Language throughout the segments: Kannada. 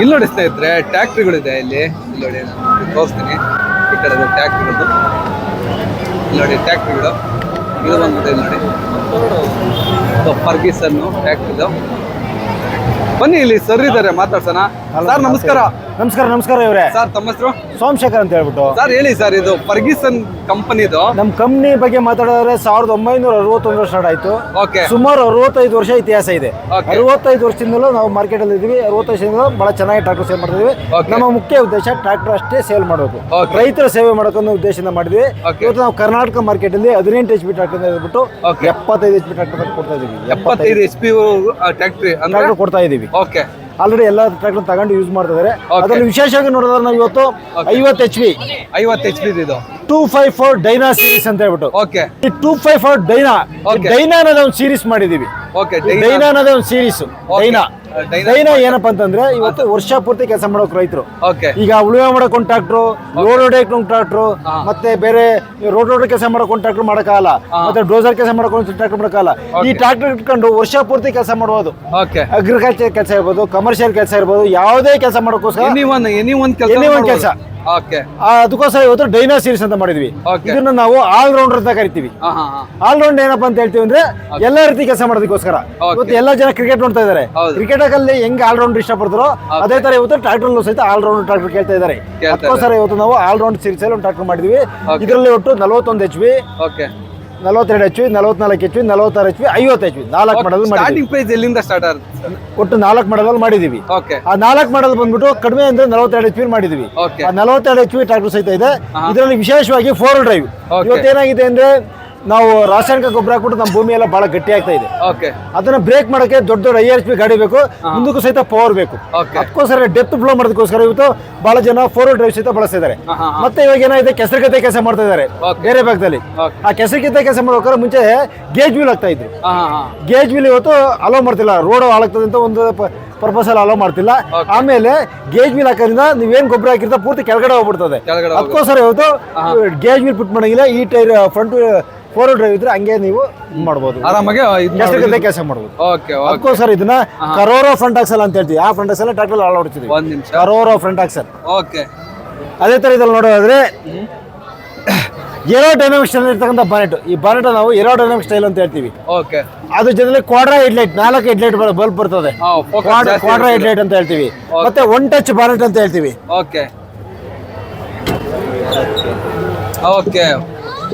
ಇಲ್ಲಿ ನೋಡಿ ಸ್ನೇಹಿತರೆ, ಟ್ಯಾಕ್ಟ್ರಿಗಳಿದೆ ಇಲ್ಲಿ. ಇಲ್ಲಿ ನೋಡಿ ತೋರಿಸ್ತೀನಿ. ಈ ಕಡೆ ಟ್ಯಾಕ್ಟ್ರಿಗಳು ಇಲ್ಲಿ ನೋಡಿ ಟ್ಯಾಕ್ಟ್ರಿಗಳು. ಇದು ಬಂದ್ಬಿಟ್ಟು ಇಲ್ಲಿ ನೋಡಿ. ಫರ್ಗಿಸನ್ನು ಟ್ಯಾಕ್ಟ್ರಿದು. ಬನ್ನಿ ಇಲ್ಲಿ ಸರ್ ಇದ್ದಾರೆ, ಮಾತಾಡ್ಸೋಣ. ಸರ್, ನಮಸ್ಕಾರ. ನಮಸ್ಕಾರ ನಮಸ್ಕಾರ ಇವರೇ. ಸರ್ ತಮ್ಮ ಹೆಸರು? ಸೋಮಶೇಖರ್ ಅಂತ ಹೇಳ್ಬಿಟ್ಟು. ಸರ್ ಹೇಳಿ ಸರ್ ಇದು ಫರ್ಗಿಸನ್ ಕಂಪನಿದು ನಮ್ಮ ಕಂಪ್ನಿ ಬಗ್ಗೆ ಮಾತಾಡಿದ್ರೆ ಸಾವಿರದ ಒಂಬೈನೂರ ಅರವತ್ತೊಂದರ ಸ್ಟಾರ್ಟ್ ಆಯ್ತು. ಓಕೆ. ಸುಮಾರು ಅರವತ್ತೈದು ವರ್ಷ ಇತಿಹಾಸ ಇದೆ. ಅರವತ್ತೈದು ವರ್ಷದಿಂದಲೂ ನಾವು ಮಾರ್ಕೆಟ್ ಅಲ್ಲಿ ಇದೀವಿ. ಅರವತ್ತೈದು ವರ್ಷದಿಂದ ಬಹಳ ಚೆನ್ನಾಗಿ ಟ್ರಾಕ್ಟರ್ ಸೇಲ್ ಮಾಡ್ತಿದೀವಿ. ನಮ್ಮ ಮುಖ್ಯ ಉದ್ದೇಶ ಟ್ರಾಕ್ಟರ್ ಅಷ್ಟೇ ಸೇಲ್ ಮಾಡಬೇಕು ರೈತರ ಸೇವೆ ಅನ್ನೋ ಉದ್ದೇಶದಿಂದ ಮಾಡಿದ್ವಿ. ಇವತ್ತು ನಾವು ಕರ್ನಾಟಕ ಮಾರ್ಕೆಟ್ ಅಲ್ಲಿ ಹದಿನೆಂಟು ಎಚ್ ಪಿ ಟ್ರಾಕ್ಟರ್ ಹೇಳ್ಬಿಟ್ಟು. ಎಪ್ಪತ್ತೈದು ಎಚ್ ಪಿ ಟ್ರಾಕ್ಟರ್ ಕೊಡ್ತಾ ಇದೀವಿ. ಎಪ್ಪತ್ತೈದು ಎಚ್ ಪಿ ಟ್ರಾಕ್ಟರ್ ಕೊಡ್ತಾ ಇದೀವಿ. ಓಕೆ. ಆಲ್ರೆಡಿ ಎಲ್ಲ ಟ್ರ್ಯಾಕ್ಟರ್ ತಗೊಂಡು ಯೂಸ್ ಮಾಡ್ತಾ ಇದಾರೆ. ಅದರಲ್ಲಿ ವಿಶೇಷವಾಗಿ ನೋಡಿದ್ರೆ ನಾವು ಇವತ್ತು ಐವತ್ತು ಎಚ್ ಪಿ ಐವತ್ತು ಎಚ್ ಪಿ ಇದು. Two five four dyna series ಅಂತ ಹೇಳ್ಬಿಟ್ಟು. ಓಕೆ ಈ two five four dyna dyna ಅನ್ನೋದು ಒಂದು ಸೀರೀಸ್ ಮಾಡಿದೀವಿ. ಓಕೆ ಡೈನಾ ಅನ್ನೋದೇ ಒಂದು ಸೀರೀಸ್ ಡೈನಾ ಡೈನಾ ಏನಪ್ಪಾ ಅಂತಂದ್ರೆ ಇವತ್ತು ವರ್ಷ ಪೂರ್ತಿ ಕೆಲಸ ಮಾಡೋಕ್ ರೈತರು. ಈಗ ಉಳುವೆ ಮಾಡೋ ಕಾಂಟ್ರಾಕ್ಟ್ರು ರೋಡ್ ರೋಡ್ ಕಾಂಟ್ರಾಕ್ಟ್ರು. ಮತ್ತೆ ಬೇರೆ ರೋಡ್ ರೋಡ್ ಕೆಲಸ ಮಾಡೋ ಕಾಂಟ್ರಾಕ್ಟ್ರು ಮಾಡಕ್ಕಾಗಲ್ಲ. ಮತ್ತೆ ಡೋಸರ್ ಕೆಲಸ ಮಾಡೋ ಟ್ರಾಕ್ಟರ್ ಮಾಡೋಕ್ಕಾಗಲ್ಲ. ಈ ಟ್ರಾಕ್ಟರ್ ಇಟ್ಕೊಂಡು ವರ್ಷ ಪೂರ್ತಿ ಕೆಲಸ ಮಾಡಬಹುದು ಅಗ್ರಿಕಲ್ಚರ್ ಕೆಲಸ ಇರ್ಬೋದು ಕಮರ್ಷಿಯಲ್ ಕೆಲಸ ಇರ್ಬೋದು ಯಾವುದೇ ಕೆಲಸ ಮಾಡೋಕ್ಕೋಸ್ಕರ ಎನಿ ಕೆಲಸ. ಅದಕ್ಕೋಸ್ಕರ ಇವತ್ತು ಡೈನಾ ಸೀರೀಸ್ ಅಂತ ಮಾಡಿದ್ವಿ. ಇದನ್ನ ನಾವು ಆಲ್ ರೌಂಡರ್ ಅಂತ ಕರಿತೀವಿ. ಆಲ್ ರೌಂಡ್ ಏನಪ್ಪ ಅಂತ ಹೇಳ್ತೀವಿ ಅಂದ್ರೆ ಎಲ್ಲ ರೀತಿ ಕೆಲಸ ಮಾಡೋದಕ್ಕೋಸ್ಕರ. ಇವತ್ತು ಎಲ್ಲಾ ಜನ ಕ್ರಿಕೆಟ್ ನೋಡ್ತಾ ಇದಾರೆ ಹೌದು. ಕ್ರಿಕೆಟ್ ಅಲ್ಲಿ ಹೆಂಗ್ ಆಲ್ರೌಂಡ್ ಇಷ್ಟಪಡ್ತಾರೋ ಅದೇ ತರ ಇವತ್ತು ಟ್ರಾಕ್ಟರ್ ಸಹಿತ ಆಲ್ರೌಂಡ್ ಟ್ರಾಕ್ಟರ್ ಕೇಳ್ತಾ ಇದಾರೆ ಕೇಳ್ತಾ ಅದಕ್ಕೋಸ್ಕರ ಇವತ್ತು ನಾವು ಆಲ್ ರೌಂಡ್ ಸೀರೀಸ್ ಅಲ್ಲಿ ಒಂದು ಟ್ರಾಕ್ಟರ್ ಮಾಡಿದ್ವಿ ಇದರಲ್ಲಿ ಒಟ್ಟು ನಲವತ್ತೊಂದು ಎಚ್ ಬಿ ನಲವತ್ತೆರಡು ಎಚ್ ನಲವತ್ನಾಲ್ಕು ಎಚ್ ನಲವತ್ತಾರು ಎಚ್ ಪಿ ಐವತ್ತು ಎಚ್ ನಾಲ್ಕು ಮಾಡಲ್ ಮಾಡಿ ಸ್ಟಾರ್ಟಿಂಗ್ ಪ್ರೈಸ್ ಎಲ್ಲಿಂದ ಸ್ಟಾರ್ಟ್ ಆಗುತ್ತೆ ಒಟ್ಟು ನಾಲ್ಕು ಮಾಡಲ್ ಮಾಡಿದೀವಿ ಓಕೆ ಆ ನಾಲ್ಕು ಮಾಡಲ್ ಬಂದ್ಬಿಟ್ಟು ಕಡಿಮೆ ಅಂದ್ರೆ ನಲವತ್ತೆರಡು ಎಚ್ ಮಾಡಿದೀವಿ ಆ ನಲವತ್ತೆರಡು ಎಚ್ ಪಿ ಟ್ರಾಕ್ಟರ್ ಸಹಿತ ಇದೆ. ಇದರಲ್ಲಿ ವಿಶೇಷವಾಗಿ ಫೋರ್ ಡ್ರೈವ್. ಇವತ್ತೇನಾಗಿದೆ ಅಂದ್ರೆ ನಾವು ರಾಸಾಯನಿಕ ಗೊಬ್ಬರ ಹಾಕ್ಬಿಟ್ಟು ನಮ್ಮ ಭೂಮಿ ಎಲ್ಲ ಬಹಳ ಗಟ್ಟಿ ಆಗ್ತಾ ಇದೆ. ಓಕೆ ಅದನ್ನ ಬ್ರೇಕ್ ಮಾಡಕ್ಕೆ ದೊಡ್ಡ ದೊಡ್ಡ ಐ ಆರ್ ಪಿ ಗಾಡಿ ಬೇಕು. ಮುಂದಕ್ಕೂ ಸಹಿತ ಪವರ್ ಬೇಕು. ಅದಕ್ಕೋಸ್ಕರ ಡೆಪ್ತ್ ಫ್ಲೋ ಮಾಡೋದಕ್ಕೋಸ್ಕರ ಇವತ್ತು ಬಹಳ ಜನ ಫೋರ್ ಡ್ರೈವ್ ಸಹಿತ ಬಳಸ್ತಿದ್ದಾರೆ. ಮತ್ತೆ ಇವಾಗ ಏನಾಗಿದೆ ಕೆಸರುಗತ್ತೆ ಕೆಲಸ ಮಾಡ್ತಾ ಇದ್ದಾರೆ. ಬೇರೆ ಭಾಗದಲ್ಲಿ. ಆ ಕೆಸರುಗತ್ತೆ ಕೆಲಸ ಮಾಡ್ಬೇಕಾದ್ರೆ ಮುಂಚೆ ಗೇಜ್ ವೀಲ್ ಆಗ್ತಾ ಇದ್ರು. ಗೇಜ್ ವೀಲ್ ಇವತ್ತು ಅಲೋ ಮಾಡ್ತಿಲ್ಲ. ರೋಡ್ ಹಾಳಾಗ್ತದೆ ಅಂತ ಒಂದು ಪರ್ಪಸ್ ಅಲ್ಲಿ ಅಲೋ ಮಾಡ್ತಿಲ್ಲ. ಆಮೇಲೆ ಗೇಜ್ ವೀಲ್ ಹಾಕೋದ್ರಿಂದ ನೀವೇನ್ ಗೊಬ್ಬರ ಹಾಕಿರ್ತಾ ಪೂರ್ತಿ ಕೆಳಗಡೆ ಹೋಗ್ಬಿಡ್ತದೆ. ಅದಕ್ಕೋಸ್ಕರ ಇವತ್ತು ಗೇಜ್ ಮಿಲ್ ಫಿಟ್ ಮಾಡಂಗಿಲ್ಲ. ಈ ಟೈರ್ ಫ್ರಂಟ್ ಫೋರ್ ಡ್ರೈವ್ ಇದ್ರೆ ಹಂಗೆ ನೀವು ಮಾಡ್ಬೋದು. ಆರಾಮಾಗಿ ಇದು ಕೆಲಸ ಮಾಡ್ಬೋದು. ಓಕೆ ಓಕೆ ಅದಕ್ಕೋಸ್ಕರ ಇದನ್ನ ಕರೋರೋ ಫ್ರಂಟ್ ಆಕ್ಸಲ್ ಅಂತ ಹೇಳ್ತೀವಿ. ಆ ಫ್ರಂಟ್ ಆಕ್ಸಲ್ ಟ್ರಾಕ್ಟರ್ ಅಳವಡಿಸಿದ್ವಿ. ಒಂದ್ ನಿಮಿಷ. ಕರೋರೋ ಫ್ರಂಟ್ ಆಕ್ಸಲ್ ಓಕೆ ಅದೇ ತರ ಇದ್ರಲ್ಲಿ ನೋಡೋದಾದ್ರೆ ಏರೋ ಡೈನಾಮಿಕ್ ಸ್ಟೈಲ್ ಇರ್ತಕ್ಕಂಥ ಬಾನೆಟ್ ಈ ಬಾನೆಟ್ ನಾವು ಏರೋ ಡೈನಾಮಿಕ್ ಸ್ಟೈಲ್ ಅಂತ ಹೇಳ್ತೀವಿ. ಓಕೆ ಅದು ಜೊತೆಲಿ ಕ್ವಾಡ್ರಾ ಹೆಡ್ಲೈಟ್ ನಾಲ್ಕು ಹೆಡ್ಲೈಟ್ ಬಲ್ಬ್ ಬರ್ತದೆ. ಹಾ ಫೋಕಸ್ ಜಾಸ್ತಿ ಕ್ವಾಡ್ರಾ ಹೆಡ್ಲೈಟ್ ಅಂತ ಹೇಳ್ತೀವಿ. ಮತ್ತೆ ಒನ್ ಟಚ್ ಬಾನೆಟ್ ಅಂತ ಹೇಳ್ತೀವಿ. ಓಕೆ ಓಕೆ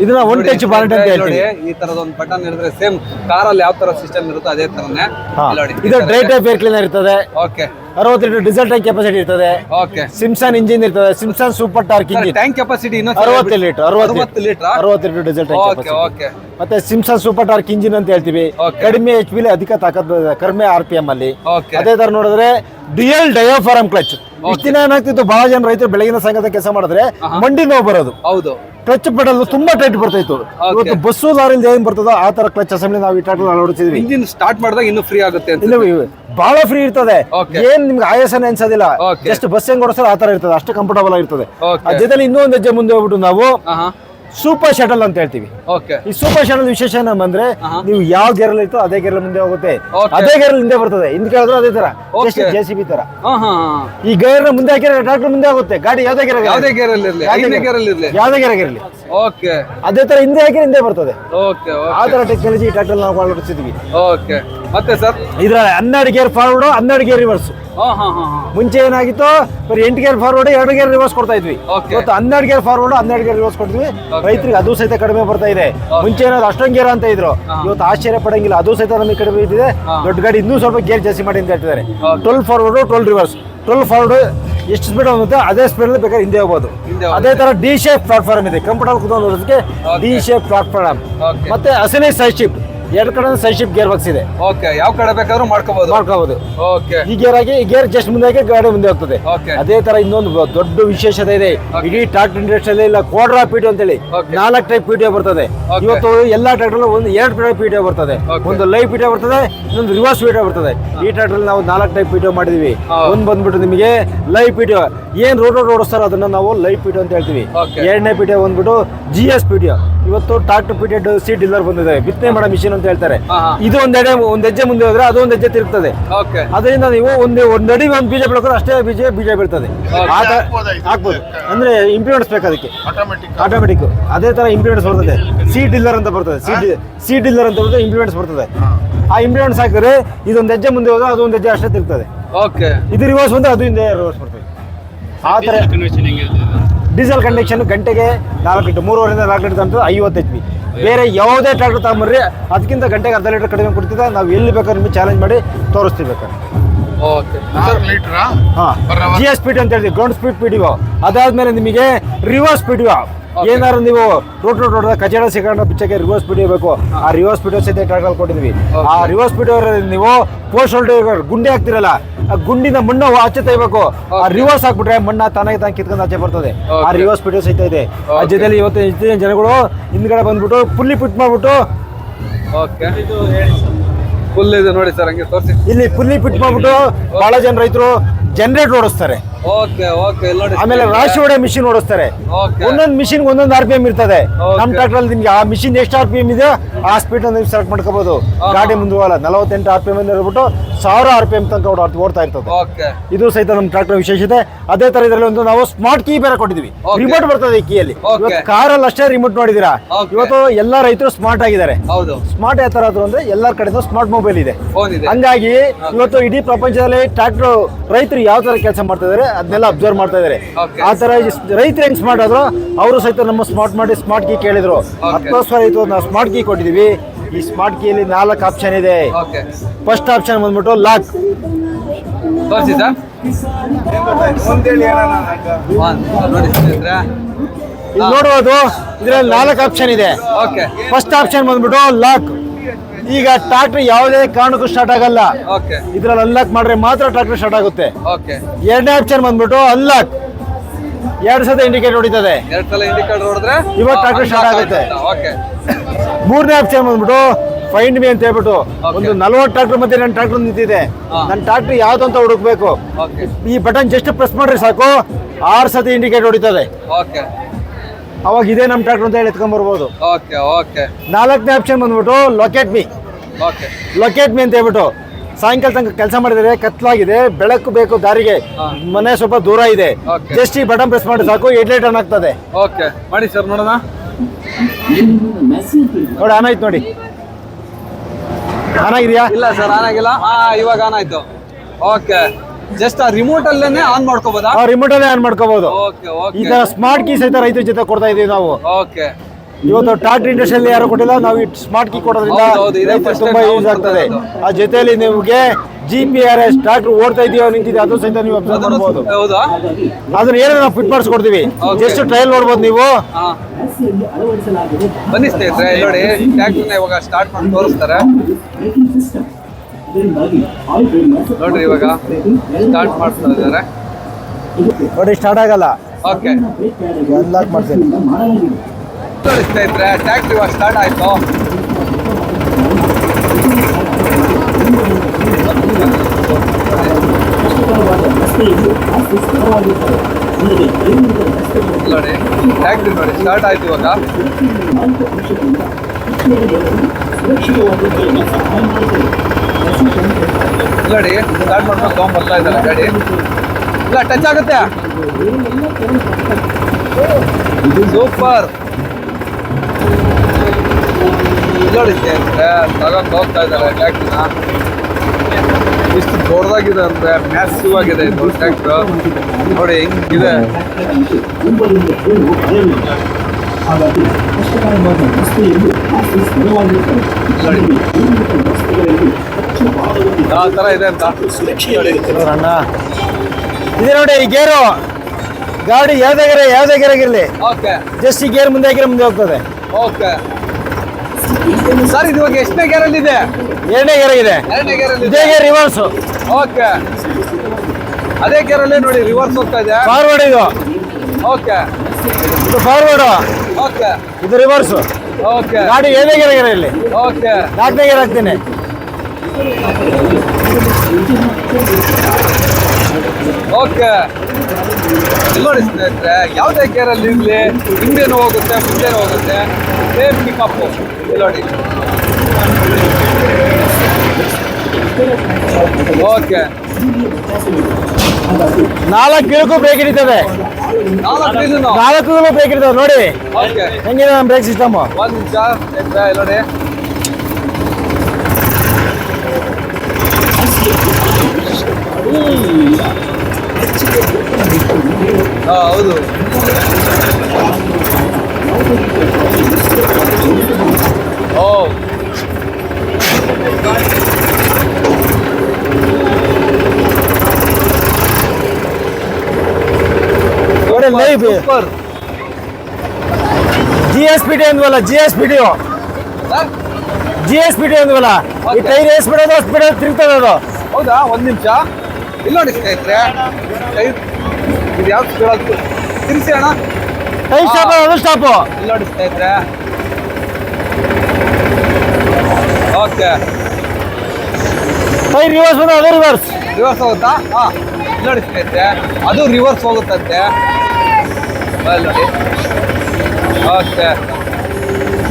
ಇದನ್ನ ಒನ್ ಟಚ್ ಬಾನೆಟ್ ಅಂತ ನೋಡಿ ಹೇಳ್ತೀವಿ ಈ ತರದ ಒಂದು ಬಟನ್ ಇರಿದ್ರೆ ಸೇಮ್ ಕಾರಲ್ಲಿ ಯಾವ ತರ ಸಿಸ್ಟಮ್ ಇರುತ್ತೋ ಅದೇ ತರನೇ ನೋಡಿ ಇದು ಡ್ರೈ ಟೈಪ್ ಏರ್ ಕ್ಲೀನರ್ ಇರ್ತದೆ. ಓಕೆ ಅರವತ್ತು ಲೀಟರ್ ಡೀಸೆಲ್ ಟ್ಯಾಂಕ್ ಕೆಪಾಸಿಟಿ ಇರ್ತದೆ. ಓಕೆ ಸಿಮ್ಸನ್ ಇಂಜಿನ್ ಇರ್ತದೆ. Simpson super torquing engine tank capacity ಅರವತ್ತು ಲೀಟರ್ ಅರವತ್ತು ಲೀಟರ್ ಅರವತ್ತು ಲೀಟರ್ ಡೀಸೆಲ್ ಟ್ಯಾಂಕ್ ಓಕೆ ಮತ್ತೆ ಸಿಮ್ಸನ್ ಸೂಪರ್ ಟಾರ್ಕ್ ಇಂಜಿನ್ ಅಂತ ಹೇಳ್ತೀವಿ. ಕಡಿಮೆ ಎಚ್ ಪಿ ಅಧಿಕ ತಾಕತ್ ಕಡಿಮೆ ಆರ್ ಪಿ ಎಂ ಅಲ್ಲಿ. ಅದೇ ತರ ನೋಡಿದ್ರೆ ಡಿಎಲ್ ಡಯೋಫಾರಂ ಕ್ಲಚ್ ಇಷ್ಟ ದಿನ ಏನಾಗ್ತಿತ್ತು ಬಹಳ ಜನ ರೈತರು ಬೆಳಗಿನ ಸಂಘದ ಕೆಲಸ ಮಾಡಿದ್ರೆ ಮಂಡಿ ನೋವು ಬರೋದು. ಹೌದು. ಕ್ಲಚ್ ಪೆಡಲ್ ತುಂಬಾ ಟೈಟ್ ಬರ್ತಾಯಿತ್ತು. ಇವತ್ತು ಬಸ್ಸು ಲಾರಿಲ್ ಏನ್ ಬರ್ತದೋ ಆ ತರ ಕ್ಲಚ್ ಅಸೆಂಬ್ಲಿ ನಾವು ಈ ಟ್ರಾಕ್ಟರ್ ಅಳವಡಿಸಿದ್ವಿ. ಇಂಜಿನ್ ಸ್ಟಾರ್ಟ್ ಮಾಡಿದಾಗ ಇನ್ನೂ ಫ್ರೀ ಆಗುತ್ತೆ ಅಂತ ಇಲ್ಲ ಬಹಳ ಫ್ರೀ ಇರ್ತದೆ. ಏನ್ ನಿಮ್ಗೆ ಆಯಾಸನ ಅನ್ಸೋದಿಲ್ಲ. ಜಸ್ಟ್ ಬಸ್ ಹೆಂಗ್ ಓಡಿಸೋ ಆ ತರ ಇರ್ತದೆ. ಅಷ್ಟು ಕಂಫರ್ಟಬಲ್ ಆಗಿರ್ತದೆ. ಅದ್ರ ಜೊತೆಲಿ ಇನ್ನೊಂದು ಹೆಜ್ಜೆ ಮುಂದೆ ಹೋಗ್ಬಿಟ್ಟು ನಾವು ಸೂಪರ್ ಶಟಲ್ ಅಂತ ಹೇಳ್ತೀವಿ. ಓಕೆ ಈ ಸೂಪರ್ ಶಟಲ್ ವಿಶೇಷ ಏನಂದ್ರೆ ನೀವು ಯಾವ ಗೆರಲ್ ಇತ್ತು ಅದೇ ಗೆರಲ್ ಮುಂದೆ ಹೋಗುತ್ತೆ. ಅದೇ ಗೆರಲ್ ಹಿಂದೆ ಬರ್ತದೆ. ಹಿಂದೆ ಕೇಳಿದ್ರು ಅದೇ ತರ. ಜೆ ಸಿ ಬಿ ತರ. ಈ ಗೇರ್ ಮುಂದೆ ಹಾಕಿದ್ರೆ ಟ್ರಾಕ್ಟರ್ ಮುಂದೆ ಆಗುತ್ತೆ. ಗಾಡಿ ಯಾವ್ದೇ ಗೇರ್ ಯಾವುದೇ ಗೇರ್ ಇರ್ಲಿ. ಗೇರ್ ಯಾವ್ದೇ ಗೇರ್ ಇರಲಿ ಓಕೆ ಅದೇ ತರ ಹಿಂದೆ ಹಾಕಿದ್ರೆ ಹಿಂದೆ ಬರ್ತದೆ. ಓಕೆ ಆ ತರ ಟೆಕ್ನಾಲಜಿ ಟ್ರಾಕ್ಟರ್ ನಾವು ಅಳವಡಿಸಿದ್ವಿ ಓಕೆ ಮತ್ತೆ ಸರ್? ಇದರಲ್ಲಿ ಹನ್ನೆರಡು ಗೇರ್ ಫಾರ್ವರ್ಡ್ ಹನ್ನೆರಡು ಗೇರ್ ರಿವರ್ಸ್ ಮುಂಚೆ ಏನಾಗಿತ್ತು? ಬರೀ ಎಂಟು ಗೇರ್ ಫಾರ್ವರ್ಡ್ ಎರಡು ಗೇರ್ ರಿವರ್ಸ್ ಕೊಡ್ತಾ ಇದ್ವಿ. ಇವತ್ತು ಹನ್ನೆರಡು ಗೇರ್ ಫಾರ್ವರ್ಡ್ ಹನ್ನೆರಡು ಗೇರ್ ರಿವರ್ಸ್ ಕೊಡ್ತೀವಿ. ರೈತರಿಗೆ ಅದು ಸಹಿತ ಕಡಿಮೆ ಬರ್ತಾ ಇದೆ. ಮುಂಚೆ ಏನಾದ್ರು ಅಷ್ಟೊಂದು ಗೇರ್ ಅಂತ ಇದ್ರು. ಇವತ್ತು ಆಶ್ಚರ್ಯ ಪಡಂಗಿಲ್ಲ. ಅದು ಸಹಿತ ನಮಗೆ ಕಡಿಮೆ ಇದ್ದಿದೆ ದೊಡ್ಡ ಗಾಡಿ ಇನ್ನೂ ಸ್ವಲ್ಪ ಗೇರ್ ಜಾಸ್ತಿ ಮಾಡಿ ಅಂತ ಹೇಳ್ತಿದ್ದಾರೆ. Twelve forward twelve reverse twelve forward ಎಷ್ಟು ಸ್ಪೀಡ್ ಹೋಗುತ್ತೆ? ಅದೇ ಸ್ಪೀಡ್ ಬೇಕಾದ್ರೆ ಹಿಂದೆ ಹೋಗ್ಬೋದು. ಅದೇ ತರ ಡಿ ಶೇಪ್ ಪ್ಲಾಟ್ಫಾರ್ಮ್ ಇದೆ. ಕಂಪ್ಯೂಟರ್ ಕುತ್ಕೊಂಡು ಡಿ ಶೇಪ್ ಪ್ಲಾಟ್ಫಾರ್ಮ್. ಮತ್ತೆ ಅಸಲಿ ಸೈಡ್ ಶಿಫ್ಟ್ ಎರಡು ಕಡೆ ಸೈಶಿಪ್ ಗೇರ್ ಬಾಕ್ಸ್ ಇದೆ ಓಕೆ ಯಾವ ಕಡೆ ಬೇಕಾದ್ರೂ ಮಾಡ್ಕೋಬಹುದು ಮಾಡ್ಕೋಬಹುದು ಓಕೆ ಈ ಗೇರ್ ಆಗಿ ಈ ಗೇರ್ ಜಸ್ಟ್ ಮುಂದೆ ಹಾಕಿ ಗಾಡಿ ಮುಂದೆ ಹೋಗ್ತದೆ ಅದೇ ತರ ಇನ್ನೊಂದು ದೊಡ್ಡ ವಿಶೇಷತೆ ಇದೆ ಇಡೀ ಟ್ರಾಕ್ಟರ್ ಇಂಡಸ್ಟ್ರಿಯಲ್ಲಿ ಇಲ್ಲ ಕ್ವಾಡ್ರಾ ಪಿ ಅಂತೇಳಿ ಹೇಳಿ ನಾಲ್ಕು ಟೈಪ್ ಪಿ ಬರ್ತದೆ ಇವತ್ತು ಎಲ್ಲಾ ಟ್ರಾಕ್ಟರ್ ಒಂದು ಎರಡು ಟೈಪ್ ಪಿ ಬರ್ತದೆ ಒಂದು ಲೈವ್ ಪಿ ಬರ್ತದೆ ಇನ್ನೊಂದು ರಿವರ್ಸ್ ಪಿ ಬರ್ತದೆ ಈ ಟ್ರಾಕ್ಟರ್ ನಾವು ನಾಲ್ಕು ಟೈಪ್ ಪಿ ಮಾಡಿದೀವಿ ಒಂದು ಬಂದ್ಬಿಟ್ಟು ನಿಮಗೆ ಲೈವ್ ಪಿ ಏನ್ ರೋಡ್ ರೋಡ್ ಓಡಿಸ್ತಾರೋ ಅದನ್ನ ನಾವು ಲೈವ್ ಪಿ ಅಂತ ಹೇಳ್ತೀವಿ ಎರಡನೇ ಪಿ ಬಂದ್ಬಿಟ್ಟು ಜಿ ಎಸ್ ಪಿ ಇವತ್ತು ಟ್ರಾಕ್ಟರ್ ಪಿಟೆಡ್ ಸಿ ಡಿಲ್ಲರ್ ಬಂದಿದೆ. ಬಿತ್ತನೆ ಮಾಡೋ ಮಿಷಿನ್ ಅಂತ ಹೇಳ್ತಾರೆ. ಇದು ಒಂದೆಡೆ ಒಂದ್ ಹೆಜ್ಜೆ ಮುಂದೆ ಹೋದ್ರೆ ಅದು ಒಂದ್ ಹೆಜ್ಜೆ ತಿರುಗ್ತದೆ. ಓಕೆ. ಅದರಿಂದ ನೀವು ಒಂದು ಒಂದ್ ಅಡಿ ಒಂದು ಬೀಜ ಬೆಳಕೋದ್ರೆ ಅಷ್ಟೇ ಬೀಜ ಬೀಜ ಬೀಳ್ತದೆ. ಹಾಕ್ಬೋದಾ ಅಂದ್ರೆ ಇಂಪ್ಲಿಮೆಂಟ್ಸ್ ಬೇಕು ಅದಕ್ಕೆ. ಆಟೋಮೆಟಿಕ್ ಅದೇ ತರ ಇಂಪ್ಲಿಮೆಂಟ್ಸ್ ಬರ್ತದೆ. ಸಿ ಡಿಲ್ಲರ್ ಅಂತ ಬರ್ತದೆ. ಸಿ ಸಿ ಡಿಲ್ಲರ್ ಅಂತ ಬರ್ತದೆ ಇಂಪ್ಲಿಮೆಂಟ್ಸ್ ಬರ್ತದೆ. ಆ ಇಂಪ್ಲಿಮೆಂಟ್ಸ್ ಹಾಕಿದ್ರೆ ಇದೊಂದು ಹೆಜ್ಜೆ ಮುಂದೆ ಹೋದ್ರೆ ಅದು ಒಂದು ಹೆಜ್ಜೆ ಅಷ್ಟೇ ತಿರುಗ್ತದೆ. ಓಕೆ. ಇದು ರಿವರ್ಸ್ ಬಂದ್ರೆ ಅದು ಹಿಂದೆ ರಿವರ್ಸ್ ಬರ್ತದೆ. ಆ ಥರ ಡೀಸೆಲ್ ಕಂಡೀಷನ್ ಗಂಟೆಗೆ ನಾಲ್ಕು ಲೀಟರ್ ಮೂರುವರೆಯಿಂದ ನಾಲ್ಕು ಲೀಟರ್ ಅಂತ ಐವತ್ತು ಎಚ್ ಪಿ ಬೇರೆ ಯಾವುದೇ ಟ್ರ್ಯಾಕ್ಟರ್ ತಗೊಂಬರ್ರಿ ಅದಕ್ಕಿಂತ ಗಂಟೆಗೆ ಅರ್ಧ ಲೀಟರ್ ಕಡಿಮೆ ಕೊಡ್ತಿದ್ದ ನಾವು ಎಲ್ಲಿ ಬೇಕಾದ್ರೆ ನಿಮಗೆ ಚಾಲೆಂಜ್ ಮಾಡಿ ತೋರಿಸ್ತೀವಿ ಬೇಕಾದ್ರೆ. ಹಾಂ. ಜಿ ಎಸ್ ಸ್ಪೀಡ್ ಅಂತ ಹೇಳ್ತೀವಿ ಗ್ರೌಂಡ್ ಸ್ಪೀಡ್ ಪಿ ಡಿ ಅದಾದ್ಮೇಲೆ ನಿಮಗೆ ರಿವರ್ಸ್ ಪಿ ಡಿ ಏನಾದ್ರು ನೀವು ರೋಡ್ ರೋಡ್ ರೋಡ್ ಕಚಡ ಸಿಗೋಣ ಬಿಚ್ಚಕ್ಕೆ ರಿವರ್ಸ್ ಪಿ ಬೇಕು. ಆ ರಿವರ್ಸ್ ಪಿ ಸಹಿತ ಟ್ರಾಕ್ಟರ್ ಕೊಟ್ಟಿದ್ವಿ ಆ ರಿವರ್ಸ್ ಪಿ ನೀವು ಪೋಸ್ಟ್ ಹೋಲ್ಡರ್ ಗುಂಡಿ ಹಾಕ್ತಿರಲ್ಲ ಆ ಗುಂಡಿನ ಮಣ್ಣು ಆಚೆ ತೆಗಿಬೇಕು. ಆ ರಿವರ್ಸ್ ಹಾಕ್ಬಿಟ್ರೆ ಮಣ್ಣ ತಾನಾಗಿ ತಾನು ಕಿತ್ಕೊಂಡು ಆಚೆ ಬರ್ತದೆ. ಆ ರಿವರ್ಸ್ ಪಿ ಸಹಿತ ಇದೆ. ಆ ಜೊತೆಯಲ್ಲಿ ಜೊತೆಲಿ ಇವತ್ತು ಹೆಚ್ಚಿನ ಜನಗಳು ಹಿಂದ್ಗಡೆ ಬಂದ್ಬಿಟ್ಟು ಫುಲ್ಲಿ ಪಿಟ್ ಮಾಡ್ಬಿಟ್ಟು ಫುಲ್ ಇದೆ ನೋಡಿ ಸರ್ ಹಂಗೆ ತೋರಿಸಿ. ಇಲ್ಲಿ ಫುಲ್ಲಿ ಪಿಟ್ ಮಾಡ್ಬಿಟ್ಟು ಬಹಳ ಜನ ರೈತರು ಜನರೇಟರ್ ಓಡಿಸ್ತಾರೆ. ಆಮೇಲೆ ರಾಶಿ ಹೊಡೆ ಮಿಷಿನ್ ಓಡಿಸ್ತಾರೆ. ಒಂದೊಂದು ಮಿಷಿನ್ ಒಂದೊಂದು ಆರ್ ಪಿ ಎಂ ಇರ್ತದೆ. ನಮ್ಮ ಟ್ರಾಕ್ಟರ್ ಅಲ್ಲಿ ನಿಮ್ಗೆ ಆ ಮಿಷಿನ್ ಎಷ್ಟು ಆರ್ ಪಿ ಎಂ ಇದೆ ಆ ಸ್ಪೀಡ್ ನೀವು ಸೆಲೆಕ್ಟ್ ಮಾಡ್ಕೋಬಹುದು. ಗಾಡಿ ಮುಂದೆ ಹೋಗಲ್ಲ ನಲವತ್ತೆಂಟು ಆರ್ ಪಿ ಎಂ ಹೇಳ್ಬಿಟ್ಟು ಸಾವಿರ ಆರ್ ಪಿ ಎಂ ತನಕ ಓಡ್- ಓಡ್ತಾ ಇರ್ತದೆ. ಇದು ಸಹಿತ ನಮ್ಮ ಟ್ರಾಕ್ಟರ್ ವಿಶೇಷತೆ. ಅದೇ ತರ ಇದರಲ್ಲಿ ಒಂದು ನಾವು ಸ್ಮಾರ್ಟ್ ಕೀ ಬೇರೆ ಕೊಟ್ಟಿದ್ವಿ. ರಿಮೋಟ್ ಬರ್ತದೆ ಈ ಕೀಯಲ್ಲಿ ಕಾರಲ್ಲಿ ಅಷ್ಟೇ ರಿಮೋಟ್ ಮಾಡಿದೀರಾ ಇವತ್ತು ಎಲ್ಲ ರೈತರು ಸ್ಮಾರ್ಟ್ ಆಗಿದ್ದಾರೆ. ಸ್ಮಾರ್ಟ್ ಯಾವ ತರ ಆದ್ರು ಅಂದ್ರೆ ಎಲ್ಲಾರ ಕಡೆ ಸ್ಮಾರ್ಟ್ ಮೊಬೈಲ್ ಇದೆ. ಹಂಗಾಗಿ ಇವತ್ತು ಇಡೀ ಪ್ರಪಂಚದಲ್ಲಿ ಟ್ರಾಕ್ಟರ್ ರೈತರು ಯಾವ ತರ ಕೆಲಸ ಮಾಡ್ತಿದ್ದಾರೆ ಇದಾರೆ? ಅದನ್ನೆಲ್ಲ ಅಬ್ಸರ್ವ್ ಮಾಡ್ತಾ ಇದಾರೆ Okay. ಆ ತರ ರೈತರು ಹೆಂಗ್ ಸ್ಮಾರ್ಟ್ ಆದ್ರು ಅವರು ಸಹಿತ ನಮ್ಮ ಸ್ಮಾರ್ಟ್ ಮಾಡಿ ಸ್ಮಾರ್ಟ್ ಕೀ ಕೇಳಿದ್ರು. ಹತ್ತೋಸ್ಕರ ಇತ್ತು ನಾವು ಸ್ಮಾರ್ಟ್ ಕೀ ಕೊಟ್ಟಿದೀವಿ. ಈ ಸ್ಮಾರ್ಟ್ ಕೀಯಲ್ಲಿ ನಾಲ್ಕು ಆಪ್ಷನ್ ಇದೆ. ಫಸ್ಟ್ ಆಪ್ಷನ್ ಬಂದ್ಬಿಟ್ಟು ಲಾಕ್ ತೋರಿಸಿ ಸರ್. ನೋಡ್ಬೋದು ಇದ್ರಲ್ಲಿ ನಾಲ್ಕು ಆಪ್ಷನ್ ಇದೆ. ಫಸ್ಟ್ ಆಪ್ಷನ್ ಬಂದ್ಬಿಟ್ಟು ಲಾಕ್ ಈಗ ಟ್ರಾಕ್ಟರ್ ಯಾವುದೇ ಕಾರಣಕ್ಕೂ ಸ್ಟಾರ್ಟ್ ಆಗಲ್ಲ. ಓಕೆ ಇದ್ರಲ್ಲಿ ಅನ್ಲಾಕ್ ಮಾಡ್ರೆ ಮಾತ್ರ ಟ್ರಾಕ್ಟರ್ ಸ್ಟಾರ್ಟ್ ಆಗುತ್ತೆ. ಓಕೆ ಎರಡನೇ ಆಪ್ಷನ್ ಬಂದ್ಬಿಟ್ಟು ಅನ್ಲಾಕ್ ಎರಡು ಸತ ಇಂಡಿಕೇಟರ್ ಹೊಡಿತದೆ. ಎರಡು ಸಲ ಇಂಡಿಕೇಟರ್ ಹೊಡೆದ್ರೆ ಇವಾಗ ಟ್ರಾಕ್ಟರ್ ಸ್ಟಾರ್ಟ್ ಆಗುತ್ತೆ. ಓಕೆ ಮೂರನೇ ಆಪ್ಷನ್ ಬಂದ್ಬಿಟ್ಟು ಫೈಂಡ್ ಮಿ ಅಂತ ಹೇಳ್ಬಿಟ್ಟು ಒಂದು ನಲ್ವತ್ತು ಟ್ರಾಕ್ಟರ್ ಮತ್ತೆ ನನ್ನ ಟ್ರಾಕ್ಟರ್ ನಿಂತಿದೆ. ನನ್ನ ಟ್ರಾಕ್ಟರ್ ಯಾವ್ದು ಅಂತ ಹುಡುಕ್ಬೇಕು. ಈ ಬಟನ್ ಜಸ್ಟ್ ಪ್ರೆಸ್ ಮಾಡ್ರಿ ಸಾಕು. ಆರು ಸತಿ ಇಂಡಿಕೇಟರ್ ಹೊಡಿತದೆ. ಓಕೆ ಅವಾಗ ಇದೇ ನಮ್ಮ ಟ್ರಾಕ್ಟರ್ ಅಂತ ಹೇಳಿ ಎತ್ಕೊಂಡ್ ಬರ್ಬೋದು. ಓಕೆ ಓಕೆ ನಾಲ್ಕನೇ ಆಪ್ಷನ್ ಬಂದ್ಬಿಟ್ಟು ಲೊಕೇಟ್ ಮಿ ಲೊಕೇಟ್ ಮೀ ಅಂತ ಹೇಳ್ಬಿಟ್ಟು ಸಾಯಂಕಾಲ ತನಕ ಕೆಲಸ ಮಾಡಿದರೆ ಕತ್ಲಾಗಿದೆ ಬೆಳಕು ಬೇಕು ದಾರಿಗೆ. ಮನೆ ಸ್ವಲ್ಪ ದೂರ ಇದೆ. ಜಸ್ಟ್ ಈ ಬಟನ್ ಪ್ರೆಸ್ ಮಾಡಿ ಸಾಕು ಹೆಡ್ಲೈಟ್ ಆನ್ ಆಗ್ತದೆ. ಓಕೆ ಮಾಡಿ ಸರ್ ನೋಡೋಣ. ನೋಡಿ ಆನ್ ಆಯ್ತು ನೋಡಿ. ಆನ್ ಆಗಿದೆಯಾ? ಇಲ್ಲ ಸರ್ ಆನ್ ಆಗಿಲ್ಲ. ಇವಾಗ ಆನ್ ಆಯ್ತು. ಓಕೆ ಜಸ್ಟ್ ಆ ರಿಮೋಟ್ ಅಲ್ಲೇನೆ ಆನ್ ಮಾಡ್ಕೋಬೋದಾ? ಆ ರಿಮೋಟ್ ಅಲ್ಲೇ ಆನ್ ಮಾಡ್ಕೋಬಹುದು ಈ ತರ ಸ್ಮಾರ್ಟ್ ಕೀಸ್ ಸಹಿತ ರೈತರ ಜೊತೆ ಕೊಡ್ತಾ ಇದೀವಿ ನಾವು. ಓಕೆ ಇವತ್ತು ಟ್ರಾಕ್ಟರ್ ಇಂಡಸ್ಟ್ರಿಯಲ್ಲಿ ಯಾರು ಕೊಟ್ಟಿಲ್ಲ ನಾವು ಈ ಸ್ಮಾರ್ಟ್ ಕೀ ಕೊಡೋದ್ರಿಂದ ರೈತರಿಗೆ ತುಂಬಾ ಯೂಸ್ ಆಗ್ತದೆ. ಆ ಜೊತೆಯಲ್ಲಿ ನಿಮಗೆ G P R S tractor ಓಡ್ತಾ ಇದೆಯೋ ನಿಂತಿದೆ ಅದು ಸಹಿತ ನೀವು ಅಬ್ಸರ್ವ್ ಮಾಡ್ಬೋದು. ಹೌದಾ. ಅದನ್ನ ಏನೋ ನಾವು ಫಿಟ್ ಮಾಡಿಸ್ಕೊಡ್ತೀವಿ. ಜಸ್ಟ್ ಟ್ರಯಲ್ ನೋಡ್ಬೋದು ನೀವು. ಬನ್ನಿ ಸ್ನೇಹಿತರೆ ನೋಡಿ ಟ್ಯಾಕ್ಟರ್ನ ಇವಾಗ ಸ್ಟಾರ್ಟ್ ಮಾಡಿ ತೋರಿಸ್ತಾರೆ. ನೋಡ್ರಿ ಇವಾಗ ಸ್ಟಾರ್ಟ್ ಮಾಡ್ತಾ ಇದ್ದಾರೆ. ನೋಡಿ ಸ್ಟಾರ್ಟ್ ಆಗಲ್ಲ. ಓಕೆ ಮಾಡ್ತೀನಿ. ನೋಡಿ ಸ್ನೇಹಿತರೆ ಟ್ಯಾಕ್ಟರ್ ಇವಾಗ ಸ್ಟಾರ್ಟ್ ಆಯ್ತು. ನೋಡಿ ಟ್ಯಾಕ್ಟರ್ ನೋಡಿ ಸ್ಟಾರ್ಟ್ ಆಯ್ತು ಇವಾಗ. ನೋಡಿ ಸ್ಟಾರ್ಟ್ ಮಾಡ್ಕೊಂಡು ತೊಗೊಂಬರ್ತಾ ಇದ್ದಾರೆ ಗಾಡಿ. ಇಲ್ಲ ಟಚ್ ಆಗುತ್ತೆ. ಸೂಪರ್ ಸ್ನೇಹಿತರೆ ತಗೊಂಡು ಹೋಗ್ತಾ ಇದ್ದಾರೆ ಟ್ಯಾಕ್ಟ್ರಿನ. ಇಷ್ಟು ದೊಡ್ಡದಾಗಿದೆ ಅಂದ್ರೆ ಮ್ಯಾಸಿವ್ ಆಗಿದೆ ಇದು ಟ್ಯಾಕ್ಟರ್ ನೋಡಿ ಹೆಂಗಿದೆ. ಇದೆ ಅಂತ. ಇದು ನೋಡಿ ಈ ಗೇರು. ಗಾಡಿ ಯಾವ್ದೇ ಗೇರ್ ಯಾವ್ದೇ ಗೇರಾಗಿರ್ಲಿ ಓಕೆ. ಜಸ್ಟ್ ಈ ಗೇರ್ ಮುಂದೆ ಹಾಕಿದ್ರೆ ಮುಂದೆ ಹೋಗ್ತದೆ. ಓಕೆ. ಸರ್ ಇದು ಇವಾಗ ಎಷ್ಟನೇ ಗೇರಲ್ಲಿ ಇದೆ? ಎರಡನೇ ಗೇರ್ ಇದೆ. ಎರಡನೇ ಗೇರಲ್ಲಿ ಇದೇ. ಇದೆ ಗೇರ್ ರಿವರ್ಸ್ ಓಕೆ. ಅದೇ ಗೇರಲ್ಲೇ ನೋಡಿ ರಿವರ್ಸ್ ಹೋಗ್ತಾ ಇದೆ. ಫಾರ್ವರ್ಡ್ ಇದು. ಓಕೆ. ಇದು ಫಾರ್ವರ್ಡ್ ಓಕೆ. ಇದು ರಿವರ್ಸ್ ಓಕೆ. ಗಾಡಿ ಏನೇ ಗೇರ್ ಇಲ್ಲಿ. ಓಕೆ. ನಾಲ್ಕನೇ ಗೇರ್ ಹಾಕ್ತೀನಿ. ಓಕೆ. ನೋಡಿ ಸ್ನೇಹಿತರೆ ಯಾವುದೇ ಗೇರಲ್ಲಿ ಇರಲಿ ಹಿಂದೆನೂ ಹೋಗುತ್ತೆ ಮುಂದೆನೂ ಹೋಗುತ್ತೆ ಸೇಮ್ ಪಿಕಪ್ ನೋಡಿ. ಓಕೆ ನಾಲ್ಕು ಗಿಡಕ್ಕೂ ಬ್ರೇಕ್ ಹಿಡಿತದೆ ನಾಲ್ಕು ಬ್ರೇಕ್ ಹಿಡಿತದೆ ನೋಡಿ. ಓಕೆ ಹೆಂಗಿದೆ ನಮ್ಮ ಬ್ರೇಕ್ ಸಿಸ್ಟಮ್ ಒಂದು ನಿಮಿಷ ನೋಡಿ. ನೋಡಿ ಹಾ ಹೌದು. ಓ. Live G S P T ಅಂದ್ವಲ್ಲ G S P T G S P T ಅಂದ್ವಲ್ಲ ಈ ಟೈರ್ ಎಸ್ ಬಿಡೋದು ಅಷ್ಟು ಬಿಡೋದು ತಿರುಗ್ತದೆ ಅದು ಹೌದಾ? ಒಂದು ನಿಮಿಷ. ಇಲ್ಲಿ ನೋಡಿ ಸ್ನೇಹಿತರೆ. ಕೈ ಇದು ಯಾವ ಕೇಳೋದು? ತಿರ್ಸಿ ಅಣ್ಣ. ಕೈ ಸ್ಟಾಪ್ ಅದು ಸ್ಟಾಪು ಇಲ್ಲಿ ನೋಡಿ ಸ್ನೇಹಿತರೆ. ಓಕೆ. ಕೈ ರಿವರ್ಸ್ ಬಂದು ಅದು ರಿವರ್ಸ್ ರಿವರ್ಸ್ ಹೋಗುತ್ತಾ? ಹಾ ಇಲ್ಲಿ ನೋಡಿ ಸ್ನೇಹಿತರೆ. ಅದು ರಿವರ್ಸ್ ಹೋಗುತ್ತಂತೆ. ಅಲ್ಲಿ ನೋಡಿ. ಓಕೆ.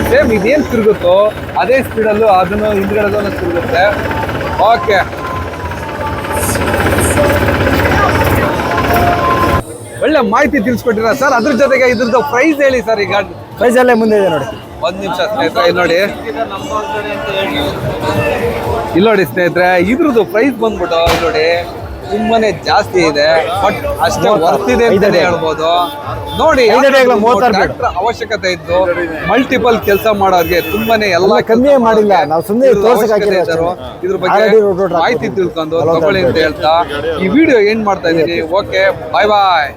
ಸೇಮ್ ಇದೇನು ತಿರುಗುತ್ತೋ ಅದೇ ಸ್ಪೀಡಲ್ಲೂ ಅದನ್ನು ಹಿಂದ್ಗಡೆದನ್ನು ತಿರುಗುತ್ತೆ. ಓಕೆ. ಒಳ್ಳೆ ಮಾಹಿತಿ ತಿಳಿಸ್ಕೊಟ್ಟಿರ ಸರ್? ಅದ್ರ ಜೊತೆಗೆ ಇದ್ರದ್ದು ಪ್ರೈಸ್ ಹೇಳಿ ಸರ್ ಈಗ. ಪ್ರೈಸ್ ಅಲ್ಲೇ ಮುಂದೆ ಇದೆ ನೋಡಿ. ಒಂದ್ ನಿಮಿಷ ಸ್ನೇಹಿತರೆ ಇಲ್ಲಿ ನೋಡಿ. ಇಲ್ಲಿ ನೋಡಿ ಸ್ನೇಹಿತರೆ ಇದ್ರದ್ದು ಪ್ರೈಸ್ ಬಂದ್ಬಿಟ್ಟು ಇಲ್ಲಿ ನೋಡಿ. ತುಂಬಾನೇ ಜಾಸ್ತಿ ಇದೆ ಬಟ್ ಅಷ್ಟೇ ವರ್ತ್ ಇದೆ ಅಂತ. ಹೇಳ್ಬೋದು ನೋಡಿ ಅವಶ್ಯಕತೆ ಇದ್ದು ಮಲ್ಟಿಪಲ್ ಕೆಲಸ ಮಾಡೋರ್ಗೆ ತುಂಬಾನೇ ಎಲ್ಲ ಕಮ್ಮಿ ಮಾಡಿಲ್ಲ. ನಾವು ಸುಮ್ಮನೆ. ಇದ್ರ ಬಗ್ಗೆ ಮಾಹಿತಿ ತಿಳ್ಕೊಂಡು ತಗೊಳ್ಳಿ ಅಂತ. ಹೇಳ್ತಾ ಈ ವಿಡಿಯೋ ಏನ್ ಮಾಡ್ತಾ ಇದೀನಿ ಓಕೆ ಬಾಯ್ ಬಾಯ್